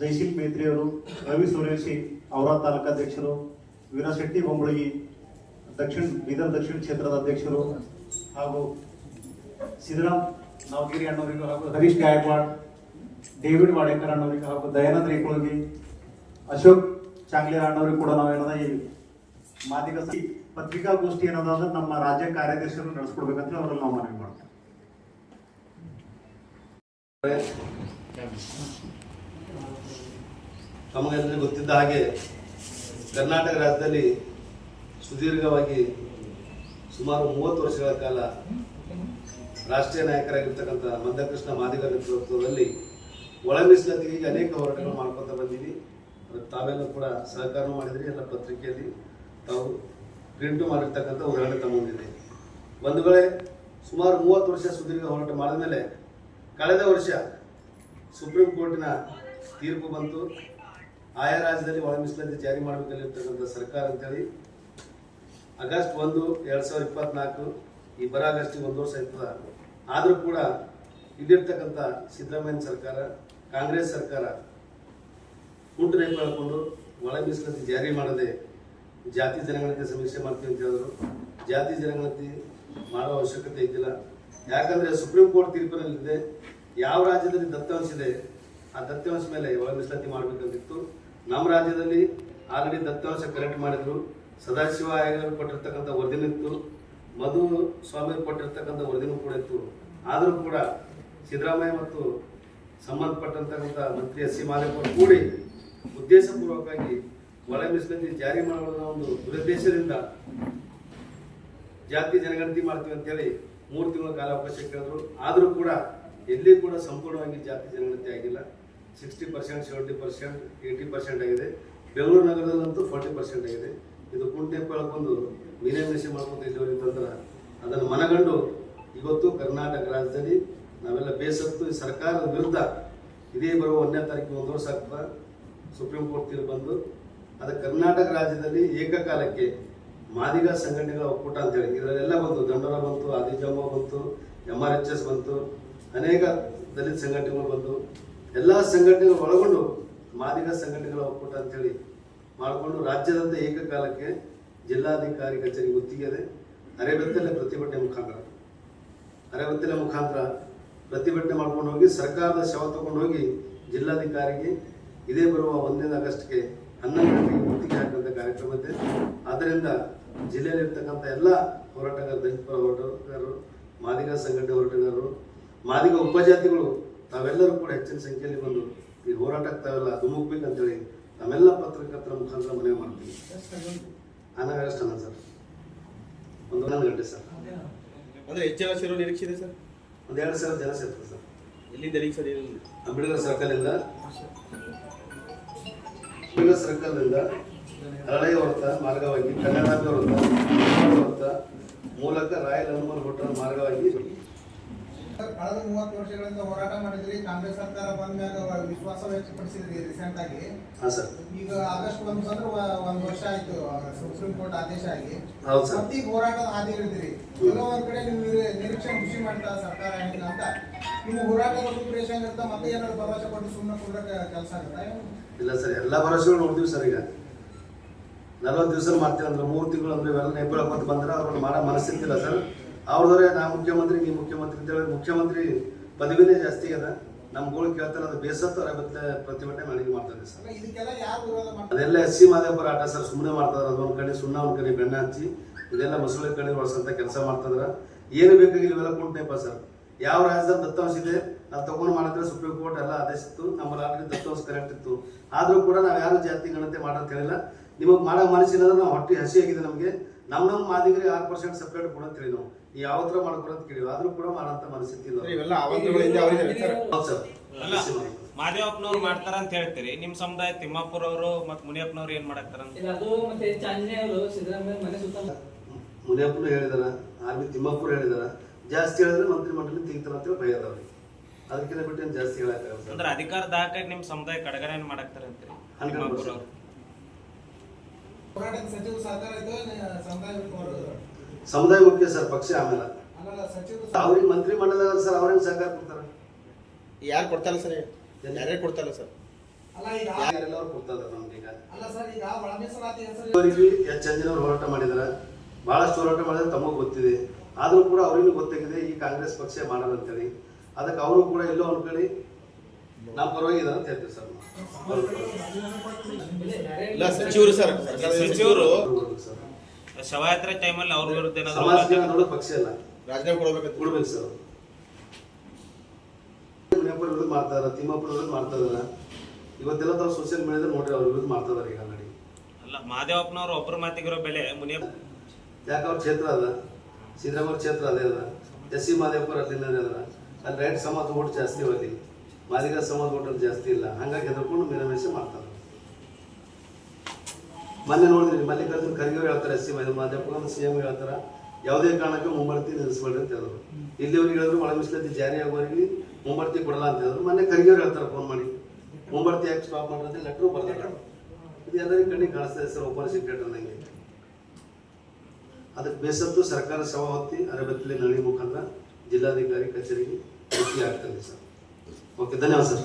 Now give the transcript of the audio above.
ಜೈಶೀಲ್ ಮೇತ್ರಿಯವರು ರವಿ ಸೂರ್ಯಶಿ ಅವರ ತಾಲೂಕಾಧ್ಯಕ್ಷರು ವೀರಶೆಟ್ಟಿ ಬೊಂಬಳಗಿ ದಕ್ಷಿಣ, ಬೀದರ್ ದಕ್ಷಿಣ ಕ್ಷೇತ್ರದ ಅಧ್ಯಕ್ಷರು ಹಾಗೂ ಸಿದ್ದರಾಮ್ ನಾವಗಿರಿ ಅಣ್ಣವರಿಗೂ ಹಾಗೂ ಹರೀಶ್ ಗಾಯಕ್ವಾಡ್, ಡೇವಿಡ್ ವಾಡೇಕರ್ ಅಣ್ಣವರಿಗೆ ಹಾಗೂ ದಯಾನಂದ್ ರೇಕುಳಗಿ, ಅಶೋಕ್ ಚಾಂಗ್ಲೇರ್ ಅಣ್ಣವರಿಗೆ ಕೂಡ ನಾವೇನದ ಈ ಮಾದಿಗ ಪತ್ರಿಕಾಗೋಷ್ಠಿ ಏನದ ಅಂದ್ರೆ ನಮ್ಮ ರಾಜ್ಯ ಕಾರ್ಯಾಧ್ಯಕ್ಷರು ನಡೆಸ್ಕೊಡ್ಬೇಕಂತ ಅವರಲ್ಲಿ ನಾವು ಮನವಿ ಮಾಡ್ತೀವಿ. ತಮಗೆಲ್ಲರಿಗೂ ಗೊತ್ತಿದ್ದ ಹಾಗೆ ಕರ್ನಾಟಕ ರಾಜ್ಯದಲ್ಲಿ ಸುದೀರ್ಘವಾಗಿ ಸುಮಾರು ಮೂವತ್ತು ವರ್ಷಗಳ ಕಾಲ ರಾಷ್ಟ್ರೀಯ ನಾಯಕರಾಗಿರ್ತಕ್ಕಂಥ ಮಂದಕೃಷ್ಣ ಮಾದಿಗ ನೇತೃತ್ವದಲ್ಲಿ ಒಳ ಅನೇಕ ಹೋರಾಟಗಳು ಮಾಡ್ಕೊತ ಬಂದೀವಿ. ತಾವೆಲ್ಲ ಕೂಡ ಸಹಕಾರ ಮಾಡಿದ್ರಿ, ಎಲ್ಲ ಪತ್ರಿಕೆಯಲ್ಲಿ ತಾವು ಪ್ರಿಂಟು ಮಾಡಿರ್ತಕ್ಕಂಥ ಉದಾಹರಣೆ ತಗೊಂಡಿದೆ ಒಂದು ವೇಳೆ ಸುಮಾರು ಮೂವತ್ತು ವರ್ಷ ಸುದೀರ್ಘ ಹೋರಾಟ ಮಾಡಿದ ಮೇಲೆ ಕಳೆದ ವರ್ಷ ಸುಪ್ರೀಂ ಕೋರ್ಟಿನ ತೀರ್ಪು ಬಂತು. ಆಯಾ ರಾಜ್ಯದಲ್ಲಿ ಒಳ ಮೀಸಲಾತಿ ಜಾರಿ ಮಾಡಬೇಕಲ್ಲಿರ್ತಕ್ಕಂಥ ಸರ್ಕಾರ ಅಂತೇಳಿ ಆಗಸ್ಟ್ ಒಂದು, ಎರಡ್ ಸಾವಿರದ ಇಪ್ಪತ್ನಾಲ್ಕು, ಈ ಬರ ಆಗಸ್ಟಿಗೆ ಒಂದು ವರ್ಷ ಇರ್ತದ. ಆದರೂ ಕೂಡ ಇಲ್ಲಿರ್ತಕ್ಕಂಥ ಸಿದ್ದರಾಮಯ್ಯ ಸರ್ಕಾರ, ಕಾಂಗ್ರೆಸ್ ಸರ್ಕಾರ ಕುಂಟು ನೈಪ ಹೇಳ್ಕೊಂಡು ಒಳ ಮೀಸಲಾತಿ ಜಾರಿ ಮಾಡದೆ ಜಾತಿ ಜನಗಣತಿ ಸಮೀಕ್ಷೆ ಮಾಡ್ತೀವಿ ಅಂತ ಹೇಳಿದ್ರು. ಜಾತಿ ಜನಗಣತಿ ಮಾಡೋ ಅವಶ್ಯಕತೆ ಇದ್ದಿಲ್ಲ. ಯಾಕಂದ್ರೆ ಸುಪ್ರೀಂ ಕೋರ್ಟ್ ತೀರ್ಪಿನಲ್ಲಿದೆ. ಯಾವ ರಾಜ್ಯದಲ್ಲಿ ದತ್ತಾಂಶ ಇದೆ? ಆ ದತ್ತಾಂಶ ಮೇಲೆ ಒಳ ಮೀಸಲಾತಿ ಮಾಡಬೇಕಂತಿತ್ತು. ನಮ್ಮ ರಾಜ್ಯದಲ್ಲಿ ಆಲ್ರೆಡಿ ದತ್ತಾಂಶ ಕಲೆಕ್ಟ್ ಮಾಡಿದ್ರು. ಸದಾಶಿವ ಆಯೋಗ ಕೊಟ್ಟಿರ್ತಕ್ಕಂಥ ವರದಿನಿತ್ತು ಮಧು ಸ್ವಾಮಿ ಕೊಟ್ಟಿರ್ತಕ್ಕಂಥ ವರದಿನೂ ಕೂಡ ಇತ್ತು. ಆದರೂ ಕೂಡ ಸಿದ್ದರಾಮಯ್ಯ ಮತ್ತು ಸಂಬಂಧಪಟ್ಟಂತಕ್ಕಂಥ ಮಂತ್ರಿ ಎಸ್ ಸಿ ಮಾದೇವರು ಕೂಡಿ ಉದ್ದೇಶಪೂರ್ವಕವಾಗಿ ಒಳ ಮೀಸಲಾತಿ ಜಾರಿ ಮಾಡುವ ಒಂದು ದುರುದ್ದೇಶದಿಂದ ಜಾತಿ ಜನಗಣತಿ ಮಾಡ್ತೀವಿ ಅಂತೇಳಿ ಮೂರು ತಿಂಗಳ ಕಾಲಾವಕಾಶ ಕೇಳಿದ್ರು. ಆದರೂ ಕೂಡ ಎಲ್ಲಿ ಕೂಡ ಸಂಪೂರ್ಣವಾಗಿ ಜಾತಿ ಜನಗಣತಿ ಆಗಿಲ್ಲ. Sixty percent seventy percent eighty percent ಆಗಿದೆ. ಬೆಂಗಳೂರು ನಗರದಲ್ಲಂತೂ ಫಾರ್ಟಿ ಪರ್ಸೆಂಟ್ ಆಗಿದೆ. ಇದು ಕುಂಟೆ ಬಂದು ಮೀನೇಮೇಷೆ ಮಾಡ್ಕೊಂಡು ಮಾಡ್ಕೊತಿದ್ದೇವೆ ಅಂತಂದ್ರೆ ಅದನ್ನು ಮನಗಂಡು ಇವತ್ತು ಕರ್ನಾಟಕ ರಾಜ್ಯದಲ್ಲಿ ನಾವೆಲ್ಲ ಬೇಸತ್ತು ಸರ್ಕಾರದ ವಿರುದ್ಧ ಇದೇ ಬರುವ ಒಂದನೇ ತಾರೀಕು ಒಂದು ವರ್ಷ ಆಗ್ತದೆ. ಸುಪ್ರೀಂ ಕೋರ್ಟ್ ತೀರ್ಪು ಬಂದು ಅದು ಕರ್ನಾಟಕ ರಾಜ್ಯದಲ್ಲಿ ಏಕಕಾಲಕ್ಕೆ ಮಾದಿಗ ಸಂಘಟನೆಗಳ ಒಕ್ಕೂಟ ಅಂತೇಳಿ ಇದರಲ್ಲೆಲ್ಲ ಬಂತು. ದಂಡೋರ ಬಂತು ಆದಿಜಮ್ಮ ಬಂತು ಎಂ ಆರ್ ಎಚ್ ಎಸ್ ಬಂತು, ಅನೇಕ ದಲಿತ ಸಂಘಟನೆಗಳು ಬಂತು ಎಲ್ಲ ಸಂಘಟನೆಗಳು ಒಳಗೊಂಡು ಮಾದಿಗ ಸಂಘಟನೆಗಳ ಒಕ್ಕೂಟ ಅಂತೇಳಿ ಮಾಡಿಕೊಂಡು ರಾಜ್ಯದಂತ ಏಕಕಾಲಕ್ಕೆ ಜಿಲ್ಲಾಧಿಕಾರಿ ಕಚೇರಿ ಗುತ್ತಿಗೆದೆ ಅರೆಬೆತ್ತಲೆ ಪ್ರತಿಭಟನೆ ಮುಖಾಂತರ. ಅರೆಬೆತ್ತಲೆ ಮುಖಾಂತರ ಪ್ರತಿಭಟನೆ ಮಾಡ್ಕೊಂಡು ಹೋಗಿ ಸರ್ಕಾರದ ಶವ ತಗೊಂಡು ಹೋಗಿ ಜಿಲ್ಲಾಧಿಕಾರಿಗೆ ಇದೇ ಬರುವ ಒಂದನೇ ಆಗಸ್ಟ್ಗೆ ಹನ್ನೊಂದು ಗಂಟೆಗೆ ಗುತ್ತಿಗೆ ಹಾಕುವಂಥ ಕಾರ್ಯಕ್ರಮ ಇದೆ. ಆದ್ದರಿಂದ ಜಿಲ್ಲೆಯಲ್ಲಿರ್ತಕ್ಕಂಥ ಎಲ್ಲ ಹೋರಾಟಗಾರ, ದಲಿತ ಹೋರಾಟಗಾರರು, ಮಾದಿಗ ಸಂಘಟನೆ ಹೋರಾಟಗಾರರು, ಮಾದಿಗ ಉಪಜಾತಿಗಳು ತಾವೆಲ್ಲರೂ ಕೂಡ ಹೆಚ್ಚಿನ ಸಂಖ್ಯೆಯಲ್ಲಿ ಬಂದು ಈ ಹೋರಾಟಕ್ಕೆ ತಾವೆಲ್ಲ ಧುಮುಕ್ಬೇಕಂತೇಳಿ ನಮ್ಮೆಲ್ಲ ಪತ್ರಕರ್ತರ ಮುಖಾಂತರ ಮನವಿ ಮಾಡ್ತೀವಿ. ಹನ್ನೊಂದು ಆಗಸ್ಟ್ ಹನ್ನೊಂದು ಸರ್. ಒಂದು ಒಂದು ಗಂಟೆ ಸರ್. ಅಂದ್ರೆ ಹೆಚ್ಚಿನ ಸೇರೋ ನಿರೀಕ್ಷೆ ಇದೆ ಸರ್? ಒಂದು ಎರಡು ಸಾವಿರ ಜನ ಸೇರ್ತಾರೆ ಸರ್. ಎಲ್ಲಿಂದ ಎಲ್ಲಿಗೆ ಸರ್ ಅಂಬೇಡ್ಕರ್ ಸರ್ಕಲ್ ಇಂದ ಅಂಬೇಡ್ಕರ್ ಸರ್ಕಲ್ ಇಂದ ಹೊರತ ಮಾರ್ಗವಾಗಿ ಕನ್ನಡ ಹೊರತ ಮೂಲಕ ರಾಯಲ್ ಹನುಮಾನ್ ಹೋಟೆಲ್ ಮಾರ್ಗವಾಗಿ ಕಳೆದ ಮೂವತ್ತು ವರ್ಷಗಳಿಂದ ಹೋರಾಟ ಮಾಡಿದ್ರಿ ಕಾಂಗ್ರೆಸ್ ಸರ್ಕಾರ ಬಂದ್ಮ್ಯಾಗ ವಿಶ್ವಾಸ ವ್ಯಕ್ತಪಡಿಸಿದ್ರಿ ರೀಸೆಂಟ್ ಆಗಿ. ಈಗ ಆಗಸ್ಟ್ ಒಂದು ಬಂದ್ರೆ ಒಂದ್ ವರ್ಷ ಆಯ್ತು ಸುಪ್ರೀಂ ಕೋರ್ಟ್ ಆದೇಶ ಆಗಿ. ಈಗ ಹೋರಾಟದ ಹಾದಿ ಹಿಡಿದ್ರಿ. ಎಲ್ಲೋ ಒಂದ್ ಕಡೆ ನೀವು ನಿರೀಕ್ಷೆ ಖುಷಿ ಮಾಡ್ತಾ ಸರ್ಕಾರ ಹೆಂಗ ಅಂತ. ನಿಮ್ಮ ಹೋರಾಟದ ರೂಪರೇಷೆ ಇರ್ತಾ ಮತ್ತೆ ಏನಾದ್ರು ಭರವಸೆ ಕೊಟ್ಟು ಸುಮ್ಮನೆ ಕೂಡ ಕೆಲಸ ಆಗುತ್ತಾ ಇಲ್ಲ ಸರ್ ಎಲ್ಲ ಭರವಸೆಗಳು ನೋಡ್ತೀವಿ ಸರ್ ಈಗ. ನಲ್ವತ್ತು ದಿವಸ ಮಾಡ್ತೀವಿ ಅಂದ್ರೆ ಮೂರು ತಿಂಗಳು ಅಂದ್ರೆ ಇವೆಲ್ಲ ನೆಬ್ಬಳಕೊಂತ ಬಂದ್ರೆ ಅವ್ರನ್ನ ಮಾಡೋ ಮನಸ್ಸಿರ್ತಿಲ್ಲ ಸರ್. ಅವ್ರದವ್ರೆ ನಾ ಮುಖ್ಯಮಂತ್ರಿ ನೀ ಮುಖ್ಯಮಂತ್ರಿ ಅಂತ ಹೇಳಿ ಮುಖ್ಯಮಂತ್ರಿ ಪದವಿನೇ ಜಾಸ್ತಿ ಅದ. ನಮ್ಮ ಗೋಳು ಕೇಳ್ತಾರೆ ಅದು ಬೇಸತ್ತರ ಪ್ರತಿಭಟನೆ ಮಾಡಿ ಮಾಡ್ತಾರೆ ಸರ್. ಅದೆಲ್ಲ ಎಸ್ ಸಿ ಮಾದೇವರ ಆಟ ಸರ್ ಸುಮ್ಮನೆ ಮಾಡ್ತಾರ ಅದೊಂದು ಕಡೆ ಸುಣ್ಣ ಒಂದ್ ಕಡೆ ಬೆಣ್ಣೆ ಹಚ್ಚಿ ಇದೆಲ್ಲ ಮಸೂಳೆ ಕಡೆ ಬಳಸಂತ ಕೆಲಸ ಮಾಡ್ತದ್ರ ಏನು ಬೇಕಾಗಿಲ್ಲ ಇವೆಲ್ಲ ಕುಂಟನೇಪ ಸರ್. ಯಾವ ರಾಜ್ಯದಲ್ಲಿ ದತ್ತಾಂಶ ಇದೆ ನಾವು ತಗೊಂಡು ಮಾಡಿದ್ರೆ ಸುಪ್ರೀಂ ಕೋರ್ಟ್ ಎಲ್ಲ ಆದೇಶಿತ್ತು ನಮ್ಮ ಆಲ್ರೆಡಿ ದತ್ತಾಂಶ ಕರೆಕ್ಟ್ ಇತ್ತು. ಆದ್ರೂ ಕೂಡ ನಾವು ಯಾರು ಜಾತಿ ಗಣತೆ ಮಾಡೋದು ಹೇಳಿಲ್ಲ ನಿಮಗೆ ಮಾಡೋ ಮನಸ್ಸಿಲ್ಲ ನಾವು ಹೊಟ್ಟೆ ಹಸಿ ಆಗಿದೆ ನಮಗೆ. ನಮ್ಮ ನಮ್ಮ ಮಾದಿಗರಿಗೆ ಆರು ಪರ್ಸೆಂಟ್ ಸಪ್ರೇಟ್ ಕೊಡಂತೀವಿ ನಾವು. ಯಾವ ಮಾಡ್ಕೊಡಂತ ಕೇಳಿವಿ ಆದ್ರೂ ಕೂಡ ಮಾಡಂತ ಮನಸ್ಥಿತಿ ಸರ್, ಇವೆಲ್ಲ ಅವರಿಗೆ ಮಾದೇವಪ್ಪನವ್ರು ಮಾಡ್ತಾರ ಅಂತ ಹೇಳ್ತೀರಿ. ನಿಮ್ ಸಮುದಾಯ ತಿಮ್ಮಾಪುರ ಅವರು ಮತ್ ಮುನಿಯಪ್ಪನವ್ರು ಏನ್ ಮಾಡಾಕ್ತಾರ ಅಂತ? ಮತ್ತೆ ಮುನಿಯಪ್ಪನು ಹೇಳಿದಾರ ಆರ್ಮಿ ತಿಮ್ಮಾಪುರ ಹೇಳಿದಾರ. ಜಾಸ್ತಿ ಹೇಳಿದ್ರೆ ಮಂತ್ರಿ ಮಂಡಳಿ ತಿಂತಾರ ಅಂತೇಳಿ ಭಯ ಅದಾವ್ರಿ ಅದಕ್ಕಿಂತ ಬಿಟ್ಟು ಏನ್ ಜಾಸ್ತಿ ಹೇಳಕ್ಕಾಗಲ್ಲ ಅಂದ್ರೆ ಅಧಿಕಾರ ದಾಖಲೆ ನಿಮ್ ಸಮುದಾಯ ಕಡಗರ ಏನ್ ಮಾಡಾಕ್ತಾರ ಅಂತೀರಿ? ಹಂಡ್ರೆಡ್ ಸಚಿವ ಸಹಕಾರ ಇದ್ದು ಸಮುದಾಯ ಸಮುದಾಯ ಮುಖ್ಯ ಸರ್ ಪಕ್ಷ ಆಮೇಲೆ ಅವ್ರಿಗೆ ಮಂತ್ರಿ ಮಂಡಲ ಸರ್ ಅವ್ರಿಗೆ ಸಹಕಾರ ಕೊಡ್ತಾರ? ಯಾರು ಕೊಡ್ತಾರಲ್ಲ ಸರ್? ಯಾರ್ಯಾರು ಕೊಡ್ತಾರಲ್ಲ ಸರ್? ಅಲ್ಲ ಈಗ ಯಾರೆಲ್ಲರೂ ಕೊಡ್ತಾ ಇದಾರೆ ಈಗ. ಅಲ್ಲ ಸರ್ ಈಗ ಒಳ ಮೀಸಲಾತಿ ಹೆಸರು ಇವರಿಗೆ ಎಚ್ ಅಂಜನವ್ರು ಹೋರಾಟ ಮಾಡಿದಾರೆ. ಬಹಳಷ್ಟು ಹೋರಾಟ ಮಾಡಿದ್ರೆ ತಮಗೂ ಗೊತ್ತಿದೆ. ಆದರೂ ಕೂಡ ಅವ್ರಿಗೂ ಗೊತ್ತಾಗಿದೆ ಈ ಕಾಂಗ್ರೆಸ್ ಪಕ್ಷ ಮಾಡೋದು ಅಂತೇಳಿ. ಅದಕ್ಕೆ ಅವರು ಕೂಡ ಎಲ್ಲೋ ಅನ್ಕೊಳ್ಳಿ. ನಾವು ನಮ್ಮ ಪರವಾಗಿ ಅಂತ ಹೇಳ್ತೀವಿ ಸರ್. ಇಲ್ಲ ಸಚಿವರು ಸರ್ ಸಚಿವರು ಸರ್. ಶವಯಾತ್ರೆ ಟೈಮಲ್ಲಿ ಅವ್ರ ವಿರುದ್ಧ ಸಮಾಜ ಏನಾದ್ರು ನೋಡೋ ಪಕ್ಷ ಅಲ್ಲ. ರಾಜೀನಾಮೆ ಕೊಡಬೇಕಂತ. ಕೊಡ್ಬೇಕು ಸರ್ ಮುನಿಯಪ್ಪರ ವಿರುದ್ಧ ಮಾಡ್ತಾರ ತಿಮ್ಮಪ್ಪರ ವಿರುದ್ಧ ಮಾಡ್ತಾ ಇದಾರ. ಇವತ್ತೆಲ್ಲ ತಾವು ಸೋಷಿಯಲ್ ಮೀಡಿಯಾದಲ್ಲಿ ನೋಡ್ರಿ ಅವ್ರ ವಿರುದ್ಧ ಮಾಡ್ತಾ ಇದಾರೆ ಈಗ ಆಲ್ರೆಡಿ ಅಲ್ಲ ಮಾದೇವಪ್ಪನವ್ರು ಒಬ್ರು ಮಾತಿಗಿರೋ ಬೆಲೆ ಮುನಿಯಪ್ಪ. ಯಾಕೆ ಅವ್ರ ಕ್ಷೇತ್ರ ಅದ ಸಿದ್ದರಾಮಯ್ಯ ಕ್ಷೇತ್ರ ಅದೇ ಅದ ಎಸ್ ಸಿ ಮಾದೇವಪ್ಪರ ಅಲ್ಲಿಂದ ಅದ ಅಲ್ಲಿ. ರೈಟ್ ಸಮಾಜ ಓಟ್ ಜಾಸ್ತಿ ಅಲ್ಲಿ ಮಾದಿಗ ಸಮಾಜ ಓಟ್ ಜಾಸ್ತಿ ಇಲ್ಲ. ಹಂಗಾಗಿ ಹೆದರ್ಕೊಂಡು ಮೀನಮೇಷ ಮಾಡ್ತಾರೆ ಮೊನ್ನೆ ನೋಡಿದ್ರಿ, ಮಲ್ಲಿಕಾರ್ಜುನ್ ಖರ್ಗೆ ಹೇಳ್ತಾರೆ, ಸಿ ಮಾಧ್ಯಮ ಸಿ ಎಂ ಹೇಳ್ತಾರೆ, ಯಾವುದೇ ಕಾರಣಕ್ಕೂ ಮುಂಬರ್ತಿ ನಿಲ್ಲಿಸ್ಬೇಡ್ರಿ ಅಂತ ಹೇಳಿದ್ರು. ಇಲ್ಲಿವರೆಗೆ ಹೇಳಿದ್ರು ಒಳ ಮೀಸಲಾತಿ ಜಾರಿ ಮುಂಬರ್ತಿ ಕೊಡಲ್ಲ ಅಂತ ಹೇಳಿದ್ರು. ಮೊನ್ನೆ ಖರ್ಗೆ ಹೇಳ್ತಾರೆ ಫೋನ್ ಮಾಡಿ. ಮುಂಬರ್ತಿ ಯಾಕೆ ಸ್ಟಾಪ್ ಮಾಡ್ರಿ ಲೆಟ್ರು ಬರ್ತಾರೆ ಇದು ಎಲ್ಲರಿಗೂ ಕಣ್ಣಿಗೆ ಕಾಣಿಸ್ತದೆ ಸರ್ ಓಪನ್ ಸೀಕ್ರೆಟ್ ಅನ್ನಂಗೆ. ಅದಕ್ಕೆ ಬೇಸತ್ತು ಸರ್ಕಾರ ಶವ ಹೊತ್ತಿ ಅರಬತ್ತಲ್ಲಿ ನಳಿ ಮುಖಾಂತರ ಜಿಲ್ಲಾಧಿಕಾರಿ, ಕಚೇರಿಗೆ ಭೇಟಿ ಆಗ್ತದೆ ಸರ್. ಓಕೆ ಧನ್ಯವಾದ ಸರ್.